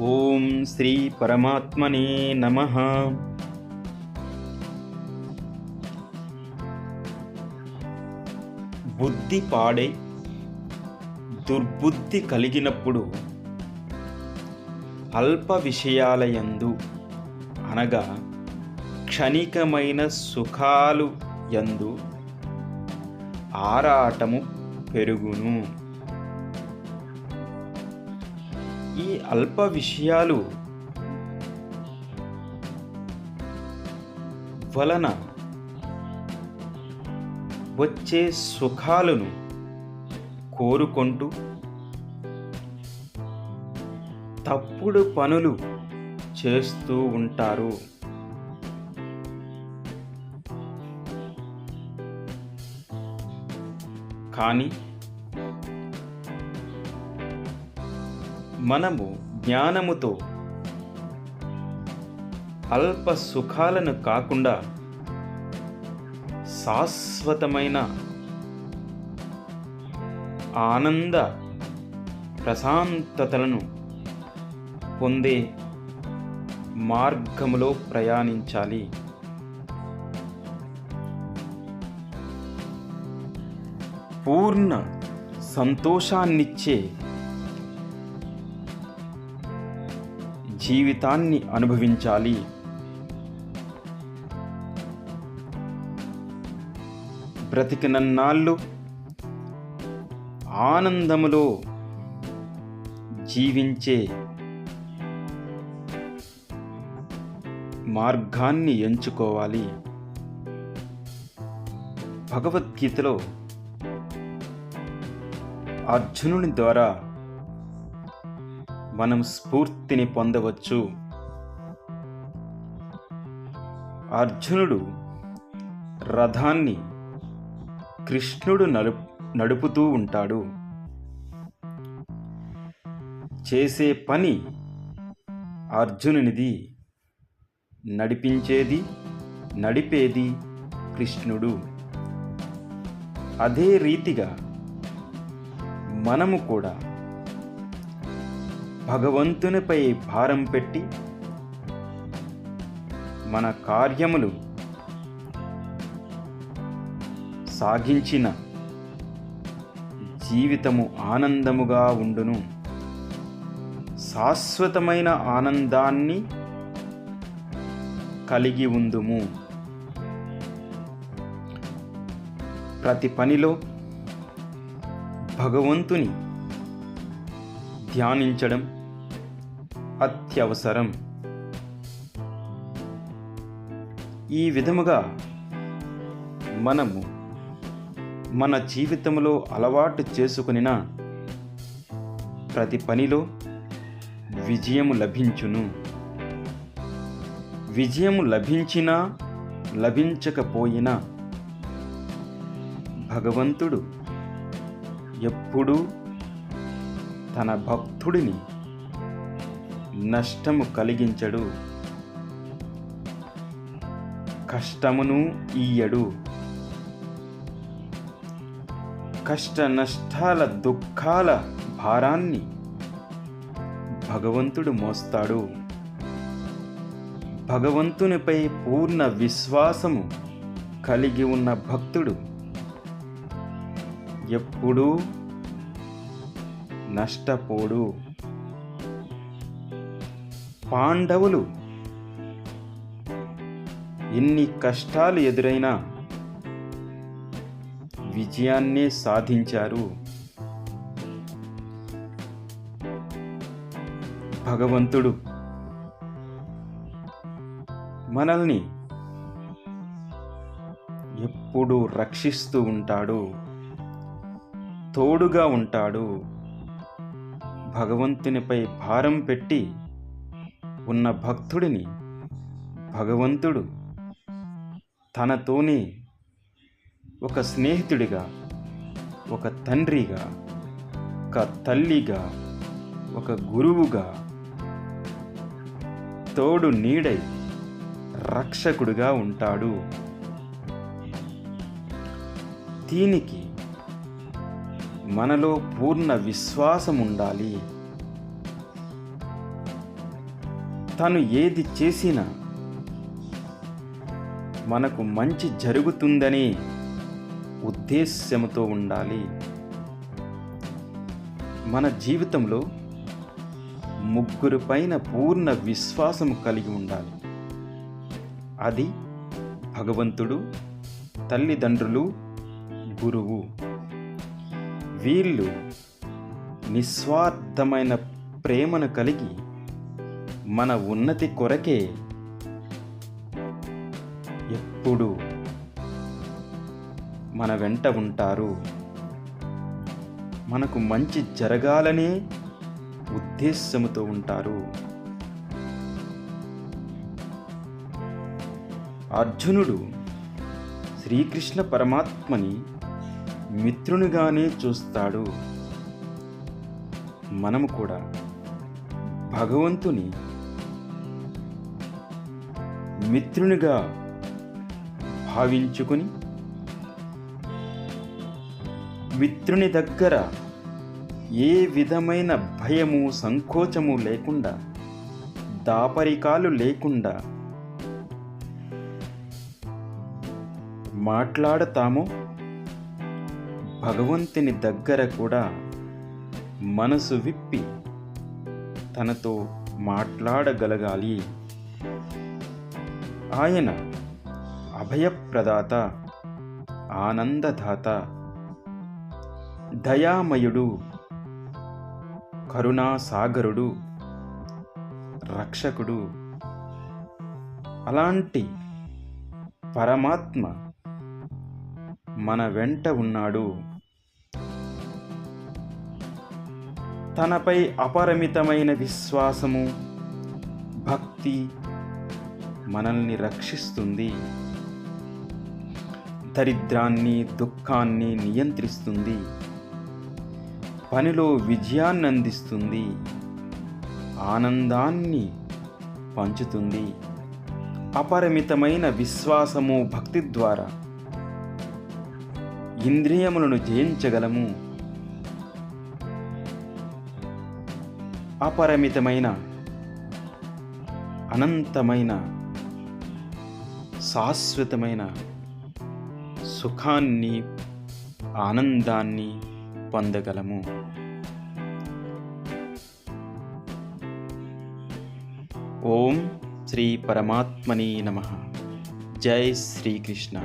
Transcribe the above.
ఓం శ్రీ పరమాత్మనే నమ. బుద్ధి పాడై దుర్బుద్ధి కలిగినప్పుడు అల్ప విషయాలయందు అనగా క్షణికమైన సుఖాలు యందు ఆరాటము పెరుగును. ఈ అల్ప విషయాలు వలన వచ్చే సుఖాలను కోరుకుంటూ తప్పుడు పనులు చేస్తూ ఉంటారు. కానీ మనము జ్ఞానముతో అల్ప సుఖాలను కాకుండా శాశ్వతమైన ఆనంద ప్రశాంతతలను పొందే మార్గములో ప్రయాణించాలి. పూర్ణ సంతోషాన్నిచ్చే జీవితాన్ని అనుభవించాలి. బ్రతికినన్నాళ్ళు ఆనందములో జీవించే మార్గాన్ని ఎంచుకోవాలి. భగవద్గీతలో అర్జునుని ద్వారా మనం స్ఫూర్తిని పొందవచ్చు. అర్జునుడు రథాన్ని కృష్ణుడు నడుపు నడుపుతూ ఉంటాడు. చేసే పని అర్జునునిది నడిపించేది నడిపేది కృష్ణుడు. అదే రీతిగా మనము కూడా భగవంతునిపై భారం పెట్టి మన కార్యములు సాగించిన జీవితము ఆనందముగా ఉండును. శాశ్వతమైన ఆనందాన్ని కలిగి ఉందుము ప్రతి పనిలో భగవంతుని ధ్యానించడం అత్యవసరం. ఈ విధముగా మనము మన జీవితంలో అలవాటు చేసుకునిన ప్రతి పనిలో విజయము లభించును. విజయము లభించినా లభించకపోయినా భగవంతుడు ఎప్పుడూ తన భక్తుడిని నష్టము కలిగించడు. కష్టమును ఈయడు. కష్ట నష్టాల దుఃఖాల భారాన్ని భగవంతుడు మోస్తాడు. భగవంతునిపై పూర్ణ విశ్వాసము కలిగి ఉన్న భక్తుడు ఎప్పుడూ నష్టపోడు. పాండవులు ఎన్ని కష్టాలు ఎదురైనా విజయాన్నే సాధించారు. భగవంతుడు మనల్ని ఎప్పుడూ రక్షిస్తూ ఉంటాడు తోడుగా ఉంటాడు. భగవంతునిపై భారం పెట్టి ఉన్న భక్తుడిని భగవంతుడు తనతోనే ఒక స్నేహితుడిగా ఒక తండ్రిగా ఒక తల్లిగా ఒక గురువుగా తోడు నీడై రక్షకుడుగా ఉంటాడు. దీనికి మనలో పూర్ణ విశ్వాసం ఉండాలి తను ఏది చేసినా మనకు మంచి జరుగుతుందనే ఉద్దేశ్యముతో ఉండాలి. మన జీవితంలో ముగ్గురు పైన పూర్ణ విశ్వాసం కలిగి ఉండాలి. అది భగవంతుడు తల్లిదండ్రులు గురువు. వీళ్ళు నిస్వార్థమైన ప్రేమను కలిగి మన ఉన్నతి కొరకే ఎప్పుడు మన వెంట ఉంటారు. మనకు మంచి జరగాలనే ఉద్దేశముతో ఉంటారు. అర్జునుడు శ్రీకృష్ణ పరమాత్మని మిత్రునిగానే చూస్తాడు. మనము కూడా భగవంతుని మిత్రునిగా భావించుకుని మిత్రుని దగ్గర ఏ విధమైన భయము సంకోచము లేకుండా దాపరికాలు లేకుండా మాట్లాడతామో భగవంతుని దగ్గర కూడా మనసు విప్పి తనతో మాట్లాడగలగాలి. ఆయన అభయప్రదాత ఆనందదాత దయామయుడు కరుణాసాగరుడు రక్షకుడు. అలాంటి పరమాత్మ మన వెంట ఉన్నాడు. తనపై అపరిమితమైన విశ్వాసము భక్తి మనల్ని రక్షిస్తుంది. దరిద్రాన్ని దుఃఖాన్ని నియంత్రిస్తుంది. పనిలో విజయాన్ని అందిస్తుంది. ఆనందాన్ని పంచుతుంది. అపరిమితమైన విశ్వాసము భక్తి ద్వారా. ఇంద్రియములను జయించగలము. అపరిమితమైన అనంతమైన శాశ్వతమైన సుఖాన్ని ఆనందాన్ని పొందగలము. ఓం శ్రీ పరమాత్మని నమ. జై శ్రీకృష్ణ